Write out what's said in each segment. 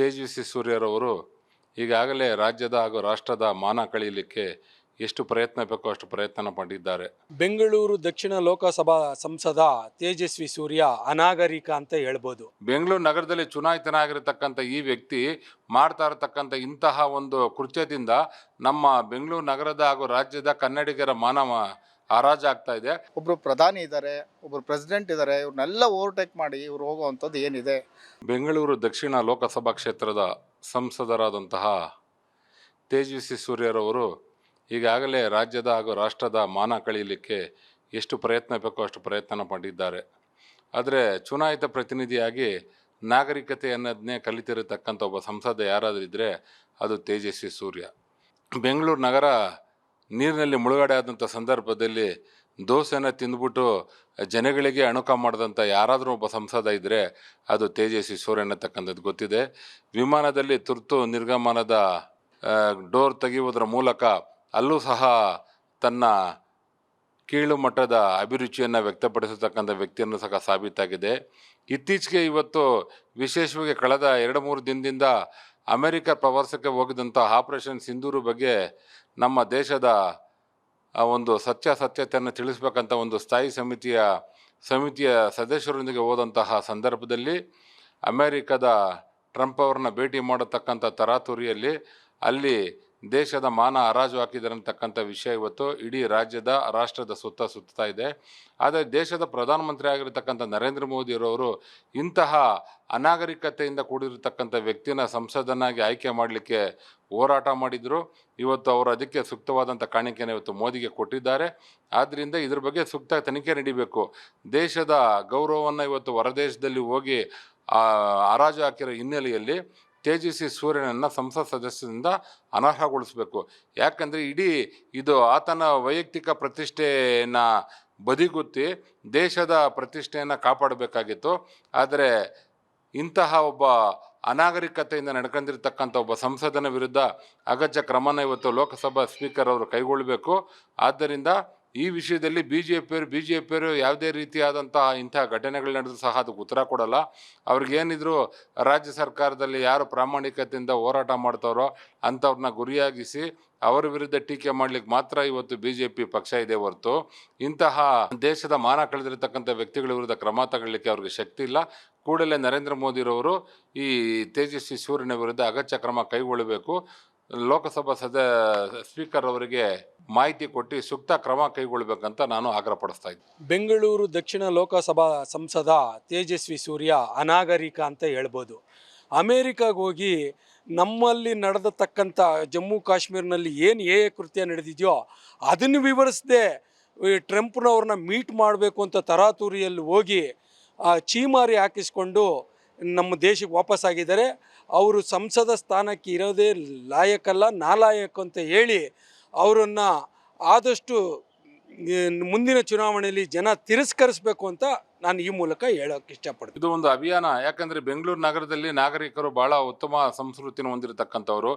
ತೇಜಸ್ವಿ ಸೂರ್ಯರವರು ಈಗಾಗಲೇ ರಾಜ್ಯದ ಹಾಗೂ ರಾಷ್ಟ್ರದ ಮಾನ ಕಳೀಲಿಕ್ಕೆ ಎಷ್ಟು ಪ್ರಯತ್ನ ಬೇಕೋ ಅಷ್ಟು ಪ್ರಯತ್ನ ಮಾಡಿದ್ದಾರೆ ಬೆಂಗಳೂರು ದಕ್ಷಿಣ ಲೋಕಸಭಾ ಸಂಸದ ತೇಜಸ್ವಿ ಸೂರ್ಯ ಅನಾಗರಿಕ ಅಂತ ಹೇಳ್ಬೋದು. ಬೆಂಗಳೂರು ನಗರದಲ್ಲಿ ಚುನಾಯಿತನಾಗಿರತಕ್ಕಂಥ ಈ ವ್ಯಕ್ತಿ ಮಾಡ್ತಾ ಇರತಕ್ಕಂಥ ಇಂತಹ ಒಂದು ಕೃತ್ಯದಿಂದ ನಮ್ಮ ಬೆಂಗಳೂರು ನಗರದ ಹಾಗೂ ರಾಜ್ಯದ ಕನ್ನಡಿಗರ ಮಾನವ ಹರಾಜಾಗ್ತಾ ಇದೆ. ಒಬ್ರು ಪ್ರಧಾನಿ ಇದ್ದಾರೆ ಒಬ್ರು ಪ್ರೆಸಿಡೆಂಟ್ ಇದ್ದಾರೆ ಇವ್ರನ್ನೆಲ್ಲ ಓವರ್ಟೇಕ್ ಮಾಡಿ ಇವ್ರು ಹೋಗುವಂಥದ್ದು ಏನಿದೆ? ಬೆಂಗಳೂರು ದಕ್ಷಿಣ ಲೋಕಸಭಾ ಕ್ಷೇತ್ರದ ಸಂಸದರಾದಂತಹ ತೇಜಸ್ವಿ ಸೂರ್ಯರವರು ಈಗಾಗಲೇ ರಾಜ್ಯದ ಹಾಗೂ ರಾಷ್ಟ್ರದ ಮಾನ ಕಳೀಲಿಕ್ಕೆ ಎಷ್ಟು ಪ್ರಯತ್ನ ಬೇಕೋ ಅಷ್ಟು ಪ್ರಯತ್ನ ಮಾಡಿದ್ದಾರೆ ಆದರೆ ಚುನಾಯಿತ ಪ್ರತಿನಿಧಿಯಾಗಿ ನಾಗರಿಕತೆ ಅನ್ನೋದನ್ನೇ ಕಲಿತಿರತಕ್ಕಂಥ ಒಬ್ಬ ಸಂಸದ ಯಾರಾದರೂ ಇದ್ದರೆ ಅದು ತೇಜಸ್ವಿ ಸೂರ್ಯ. ಬೆಂಗಳೂರು ನಗರ ನೀರಿನಲ್ಲಿ ಮುಳುಗಡೆ ಆದಂಥ ಸಂದರ್ಭದಲ್ಲಿ ದೋಸೆನ ತಿಂದ್ಬಿಟ್ಟು ಜನಗಳಿಗೆ ಅಣುಕ ಮಾಡಿದಂಥ ಯಾರಾದರೂ ಒಬ್ಬ ಸಂಸದ ಇದ್ದರೆ ಅದು ತೇಜಸ್ವಿ ಸೂರ್ಯ ಅನ್ನತಕ್ಕಂಥದ್ದು ಗೊತ್ತಿದೆ. ವಿಮಾನದಲ್ಲಿ ತುರ್ತು ನಿರ್ಗಮನದ ಡೋರ್ ತೆಗೆಯುವುದರ ಮೂಲಕ ಅಲ್ಲೂ ಸಹ ತನ್ನ ಕೀಳು ಮಟ್ಟದ ಅಭಿರುಚಿಯನ್ನು ವ್ಯಕ್ತಪಡಿಸತಕ್ಕಂಥ ವ್ಯಕ್ತಿಯನ್ನು ಸಹ ಸಾಬೀತಾಗಿದೆ. ಇತ್ತೀಚೆಗೆ ಇವತ್ತು ವಿಶೇಷವಾಗಿ ಕಳೆದ ಎರಡು ಮೂರು ದಿನದಿಂದ ಅಮೆರಿಕ ಪ್ರವಾಸಕ್ಕೆ ಹೋಗಿದಂಥ ಆಪರೇಷನ್ ಸಿಂಧೂರು ಬಗ್ಗೆ ನಮ್ಮ ದೇಶದ ಒಂದು ಸತ್ಯಾಸತ್ಯತೆಯನ್ನು ತಿಳಿಸ್ಬೇಕಂತ ಒಂದು ಸ್ಥಾಯಿ ಸಮಿತಿಯ ಸಮಿತಿಯ ಸದಸ್ಯರೊಂದಿಗೆ ಹೋದಂತಹ ಸಂದರ್ಭದಲ್ಲಿ ಅಮೆರಿಕದ ಟ್ರಂಪ್ ಅವರನ್ನ ಭೇಟಿ ಮಾಡತಕ್ಕಂಥ ತರಾತುರಿಯಲ್ಲಿ ಅಲ್ಲಿ ದೇಶದ ಮಾನ ಹರಾಜು ಹಾಕಿದ್ದಾರೆ ಅಂತಕ್ಕಂಥ ವಿಷಯ ಇವತ್ತು ಇಡೀ ರಾಜ್ಯದ ರಾಷ್ಟ್ರದ ಸುತ್ತ ಸುತ್ತಾ ಇದೆ. ಆದರೆ ದೇಶದ ಪ್ರಧಾನಮಂತ್ರಿ ಆಗಿರತಕ್ಕಂಥ ನರೇಂದ್ರ ಅವರು ಇಂತಹ ಅನಾಗರಿಕತೆಯಿಂದ ಕೂಡಿರತಕ್ಕಂಥ ವ್ಯಕ್ತಿನ ಸಂಸದನಾಗಿ ಆಯ್ಕೆ ಮಾಡಲಿಕ್ಕೆ ಹೋರಾಟ ಮಾಡಿದರು. ಇವತ್ತು ಅವರು ಅದಕ್ಕೆ ಸೂಕ್ತವಾದಂಥ ಕಾಣಿಕೆಯನ್ನು ಇವತ್ತು ಮೋದಿಗೆ ಕೊಟ್ಟಿದ್ದಾರೆ. ಆದ್ದರಿಂದ ಇದ್ರ ಬಗ್ಗೆ ಸೂಕ್ತ ತನಿಖೆ ನಡೀಬೇಕು. ದೇಶದ ಗೌರವವನ್ನು ಇವತ್ತು ಹೊರದೇಶದಲ್ಲಿ ಹೋಗಿ ಹರಾಜು ಹಾಕಿರೋ ಹಿನ್ನೆಲೆಯಲ್ಲಿ ತೇಜಸ್ವಿ ಸೂರ್ಯನನ್ನು ಸಂಸತ್ ಸದಸ್ಯರಿಂದ ಅನರ್ಹಗೊಳಿಸಬೇಕು. ಯಾಕಂದರೆ ಇಡೀ ಇದು ಆತನ ವೈಯಕ್ತಿಕ ಪ್ರತಿಷ್ಠೆಯನ್ನು ಬದಿಗುತ್ತಿ ದೇಶದ ಪ್ರತಿಷ್ಠೆಯನ್ನು ಕಾಪಾಡಬೇಕಾಗಿತ್ತು. ಆದರೆ ಇಂತಹ ಒಬ್ಬ ಅನಾಗರಿಕತೆಯಿಂದ ನಡ್ಕೊಂಡಿರ್ತಕ್ಕಂಥ ಒಬ್ಬ ಸಂಸದನ ವಿರುದ್ಧ ಅಗತ್ಯ ಕ್ರಮನ ಇವತ್ತು ಲೋಕಸಭಾ ಸ್ಪೀಕರ್ ಅವರು ಕೈಗೊಳ್ಳಬೇಕು. ಆದ್ದರಿಂದ ಈ ವಿಷಯದಲ್ಲಿ ಬಿ ಜೆ ಪಿಯವರು ಬಿ ಜೆ ಪಿಯವರು ಯಾವುದೇ ರೀತಿಯಾದಂಥ ಇಂಥ ಘಟನೆಗಳು ನಡೆದು ಸಹ ಅದಕ್ಕೆ ಉತ್ತರ ಕೊಡಲ್ಲ. ಅವ್ರಿಗೇನಿದ್ರು ರಾಜ್ಯ ಸರ್ಕಾರದಲ್ಲಿ ಯಾರು ಪ್ರಾಮಾಣಿಕತೆಯಿಂದ ಹೋರಾಟ ಮಾಡ್ತಾರೋ ಅಂಥವ್ರನ್ನ ಗುರಿಯಾಗಿಸಿ ಅವರ ವಿರುದ್ಧ ಟೀಕೆ ಮಾಡ್ಲಿಕ್ಕೆ ಮಾತ್ರ ಇವತ್ತು ಬಿ ಜೆ ಪಿ ಪಕ್ಷ ಇದೆ ಹೊರತು. ಇಂತಹ ದೇಶದ ಮಾನ ಕಳೆದಿರತಕ್ಕಂಥ ವ್ಯಕ್ತಿಗಳ ವಿರುದ್ಧ ಕ್ರಮ ತಗೊಳ್ಳಿಕ್ಕೆ ಅವ್ರಿಗೆ ಶಕ್ತಿ ಇಲ್ಲ. ಕೂಡಲೇ ನರೇಂದ್ರ ಮೋದಿರವರು ಈ ತೇಜಸ್ವಿ ಸೂರ್ಯನ ವಿರುದ್ಧ ಅಗತ್ಯ ಕ್ರಮ ಕೈಗೊಳ್ಳಬೇಕು. ಲೋಕಸಭಾ ಸದ ಸ್ಪೀಕರ್ ಅವರಿಗೆ ಮಾಹಿತಿ ಕೊಟ್ಟು ಸೂಕ್ತ ಕ್ರಮ ಕೈಗೊಳ್ಳಬೇಕಂತ ನಾನು ಆಗ್ರಹಪಡಿಸ್ತಾ ಇದ್ದೀನಿ ಬೆಂಗಳೂರು ದಕ್ಷಿಣ ಲೋಕಸಭಾ ಸಂಸದ ತೇಜಸ್ವಿ ಸೂರ್ಯ ಅನಾಗರಿಕ ಅಂತ ಹೇಳ್ಬೋದು. ಅಮೇರಿಕಾಗೆ ಹೋಗಿ ನಮ್ಮಲ್ಲಿ ನಡೆದತಕ್ಕಂಥ ಜಮ್ಮು ಕಾಶ್ಮೀರ್ನಲ್ಲಿ ಏನು ಏ ಕೃತ್ಯ ನಡೆದಿದೆಯೋ ಅದನ್ನು ವಿವರಿಸದೆ ಟ್ರಂಪ್ನವ್ರನ್ನ ಮೀಟ್ ಮಾಡಬೇಕು ಅಂತ ತರಾತುರಿಯಲ್ಲಿ ಹೋಗಿ ಚೀಮಾರಿ ಹಾಕಿಸ್ಕೊಂಡು ನಮ್ಮ ದೇಶಕ್ಕೆ ವಾಪಸ್ಸಾಗಿದ್ದಾರೆ. ಅವರು ಸಂಸದ ಸ್ಥಾನಕ್ಕೆ ಇರೋದೇ ಲಾಯಕಲ್ಲ ನಾಲಾಯಕ ಅಂತ ಹೇಳಿ ಅವರನ್ನು ಆದಷ್ಟು ಮುಂದಿನ ಚುನಾವಣೆಯಲ್ಲಿ ಜನ ತಿರಸ್ಕರಿಸಬೇಕು ಅಂತ ನಾನು ಈ ಮೂಲಕ ಹೇಳೋಕೆ ಇಷ್ಟಪಡ್ತೀನಿ. ಇದು ಒಂದು ಅಭಿಯಾನ. ಯಾಕಂದರೆ ಬೆಂಗಳೂರು ನಗರದಲ್ಲಿ ನಾಗರಿಕರು ಭಾಳ ಉತ್ತಮ ಸಂಸ್ಕೃತಿನ ಹೊಂದಿರತಕ್ಕಂಥವ್ರು.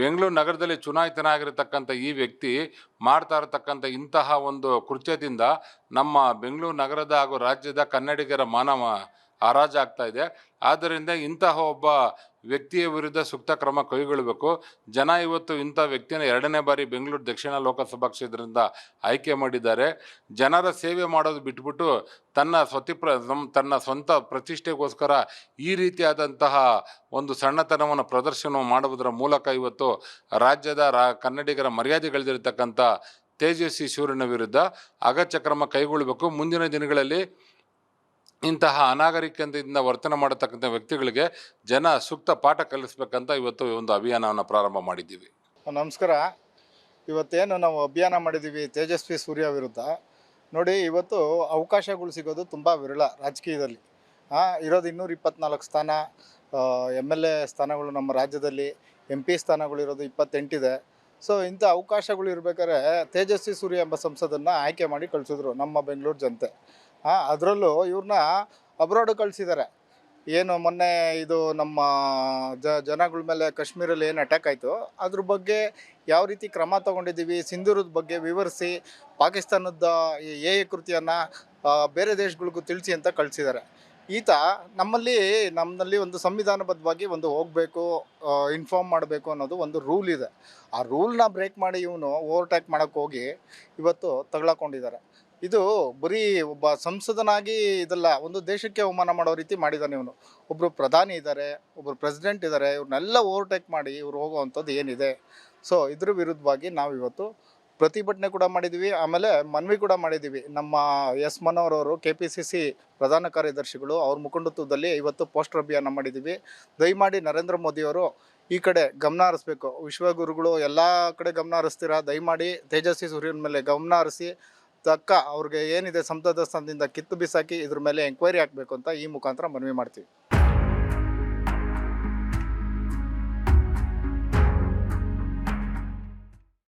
ಬೆಂಗಳೂರು ನಗರದಲ್ಲಿ ಚುನಾಯಿತನಾಗಿರತಕ್ಕಂಥ ಈ ವ್ಯಕ್ತಿ ಮಾಡ್ತಾ ಇರತಕ್ಕಂಥ ಇಂತಹ ಒಂದು ಕೃತ್ಯದಿಂದ ನಮ್ಮ ಬೆಂಗಳೂರು ನಗರದ ಹಾಗೂ ರಾಜ್ಯದ ಕನ್ನಡಿಗರ ಮಾನವ ಹರಾಜಾಗ್ತಾ ಇದೆ. ಆದ್ದರಿಂದ ಇಂತಹ ಒಬ್ಬ ವ್ಯಕ್ತಿಯ ವಿರುದ್ಧ ಸೂಕ್ತ ಕ್ರಮ ಕೈಗೊಳ್ಳಬೇಕು. ಜನ ಇವತ್ತು ಇಂಥ ವ್ಯಕ್ತಿಯನ್ನು ಎರಡನೇ ಬಾರಿ ಬೆಂಗಳೂರು ದಕ್ಷಿಣ ಲೋಕಸಭಾ ಕ್ಷೇತ್ರದಿಂದ ಆಯ್ಕೆ ಮಾಡಿದ್ದಾರೆ. ಜನರ ಸೇವೆ ಮಾಡೋದು ಬಿಟ್ಬಿಟ್ಟು ತನ್ನ ಸ್ವತಿ ಪ್ರ ತನ್ನ ಸ್ವಂತ ಪ್ರತಿಷ್ಠೆಗೋಸ್ಕರ ಈ ರೀತಿಯಾದಂತಹ ಒಂದು ಸಣ್ಣತನವನ್ನು ಪ್ರದರ್ಶನ ಮಾಡುವುದರ ಮೂಲಕ ಇವತ್ತು ರಾಜ್ಯದ ರಾ, ಕನ್ನಡಿಗರ ಮರ್ಯಾದೆಗಳಿದಿರತಕ್ಕಂಥ ತೇಜಸ್ವಿ ಸೂರ್ಯನ ವಿರುದ್ಧ ಅಗತ್ಯ ಕ್ರಮ ಕೈಗೊಳ್ಳಬೇಕು. ಮುಂದಿನ ದಿನಗಳಲ್ಲಿ ಇಂತಹ ಅನಾಗರಿಕದಿಂದ ವರ್ತನೆ ಮಾಡತಕ್ಕಂಥ ವ್ಯಕ್ತಿಗಳಿಗೆ ಜನ ಸೂಕ್ತ ಪಾಠ ಕಲಿಸ್ಬೇಕಂತ ಇವತ್ತು ಒಂದು ಅಭಿಯಾನವನ್ನು ಪ್ರಾರಂಭ ಮಾಡಿದ್ದೀವಿ. ನಮಸ್ಕಾರ. ಇವತ್ತೇನು ನಾವು ಅಭಿಯಾನ ಮಾಡಿದ್ದೀವಿ ತೇಜಸ್ವಿ ಸೂರ್ಯ ವಿರುದ್ಧ. ನೋಡಿ, ಇವತ್ತು ಅವಕಾಶಗಳು ಸಿಗೋದು ತುಂಬ ವಿರಳ ರಾಜಕೀಯದಲ್ಲಿ. ಇರೋದು ಇನ್ನೂರ ಇಪ್ಪತ್ನಾಲ್ಕು ಸ್ಥಾನ ಎಂ ಎಲ್ ಎ ಸ್ಥಾನಗಳು ನಮ್ಮ ರಾಜ್ಯದಲ್ಲಿ, ಎಂ ಪಿ ಸ್ಥಾನಗಳು ಇರೋದು ಇಪ್ಪತ್ತೆಂಟಿದೆ. ಸೊ ಇಂಥ ಅವಕಾಶಗಳು ಇರಬೇಕಾದ್ರೆ ತೇಜಸ್ವಿ ಸೂರ್ಯ ಎಂಬ ಸಂಸದನ್ನು ಆಯ್ಕೆ ಮಾಡಿ ಕಳಿಸಿದ್ರು ನಮ್ಮ ಬೆಂಗಳೂರು ಜನತೆ. ಅದರಲ್ಲೂ ಇವ್ರನ್ನ ಅಬ್ರಾಡ್ ಕಳಿಸಿದ್ದಾರೆ ಏನು ಮೊನ್ನೆ ಇದು ನಮ್ಮ ಜ, ಜನಗಳ ಮೇಲೆ ಕಾಶ್ಮೀರಲ್ಲಿ ಏನು ಅಟ್ಯಾಕ್ ಆಯಿತು, ಅದ್ರ ಬಗ್ಗೆ ಯಾವ ರೀತಿ ಕ್ರಮ ತಗೊಂಡಿದ್ದೀವಿ, ಸಿಂಧೂರದ ಬಗ್ಗೆ ವಿವರಿಸಿ, ಪಾಕಿಸ್ತಾನದ ಎ ಕೃತಿಯನ್ನು ಬೇರೆ ದೇಶಗಳಿಗೂ ತಿಳಿಸಿ ಅಂತ ಕಳಿಸಿದ್ದಾರೆ ಈತ ನಮ್ಮಲ್ಲಿ ನಮ್ಮಲ್ಲಿ ಒಂದು ಸಂವಿಧಾನಬದ್ಧವಾಗಿ ಒಂದು ಹೋಗಬೇಕು ಇನ್ಫಾರ್ಮ್ ಮಾಡಬೇಕು ಅನ್ನೋದು ಒಂದು ರೂಲ್ ಇದೆ. ಆ ರೂಲ್ನ ಬ್ರೇಕ್ ಮಾಡಿ ಇವನು ಓವರ್ಟೇಕ್ ಮಾಡೋಕ್ಕೆ ಹೋಗಿ ಇವತ್ತು ತಗೊಳಕೊಂಡಿದ್ದಾರೆ ಇದು ಬರೀ ಒಬ್ಬ ಸಂಸದನಾಗಿ ಇದಲ್ಲ, ಒಂದು ದೇಶಕ್ಕೆ ಅವಮಾನ ಮಾಡೋ ರೀತಿ ಮಾಡಿದ್ದಾನೆ ಇವನು. ಒಬ್ಬರು ಪ್ರಧಾನಿ ಇದ್ದಾರೆ ಒಬ್ಬರು ಪ್ರೆಸಿಡೆಂಟ್ ಇದ್ದಾರೆ ಇವ್ರನ್ನೆಲ್ಲ ಓವರ್ಟೇಕ್ ಮಾಡಿ ಇವ್ರು ಹೋಗುವಂಥದ್ದು ಏನಿದೆ? ಸೊ ಇದ್ರ ವಿರುದ್ಧವಾಗಿ ನಾವು ಇವತ್ತು ಪ್ರತಿಭಟನೆ ಕೂಡ ಮಾಡಿದ್ದೀವಿ ಆಮೇಲೆ ಮನವಿ ಕೂಡ ಮಾಡಿದ್ದೀವಿ ನಮ್ಮ ಎಸ್ ಮನೋಹರ್ ಅವರು ಕೆ ಪಿ ಸಿ ಸಿ ಪ್ರಧಾನ ಕಾರ್ಯದರ್ಶಿಗಳು, ಅವ್ರ ಮುಖಂಡತ್ವದಲ್ಲಿ ಇವತ್ತು ಪೋಸ್ಟರ್ ಅಭಿಯಾನ ಮಾಡಿದ್ದೀವಿ ದಯಮಾಡಿ ನರೇಂದ್ರ ಮೋದಿಯವರು ಈ ಕಡೆ ಗಮನ ಹರಿಸ್ಬೇಕು. ವಿಶ್ವಗುರುಗಳು ಎಲ್ಲ ಕಡೆ ಗಮನ ಹರಿಸ್ತೀರಾ? ದಯಮಾಡಿ ತೇಜಸ್ವಿ ಸೂರ್ಯನ ಮೇಲೆ ಗಮನ ಹರಿಸಿ ತಕ್ಕ ಅವ್ರಿಗೆ ಏನಿದೆ ಸಂಸದ ಸ್ಥಾನದಿಂದ ಕಿತ್ತು ಬಿಸಾಕಿ ಇದ್ರ ಮೇಲೆ ಎಂಕ್ವೈರಿ ಹಾಕಬೇಕು ಅಂತ ಈ ಮುಖಾಂತರ ಮನವಿ ಮಾಡ್ತೀವಿ.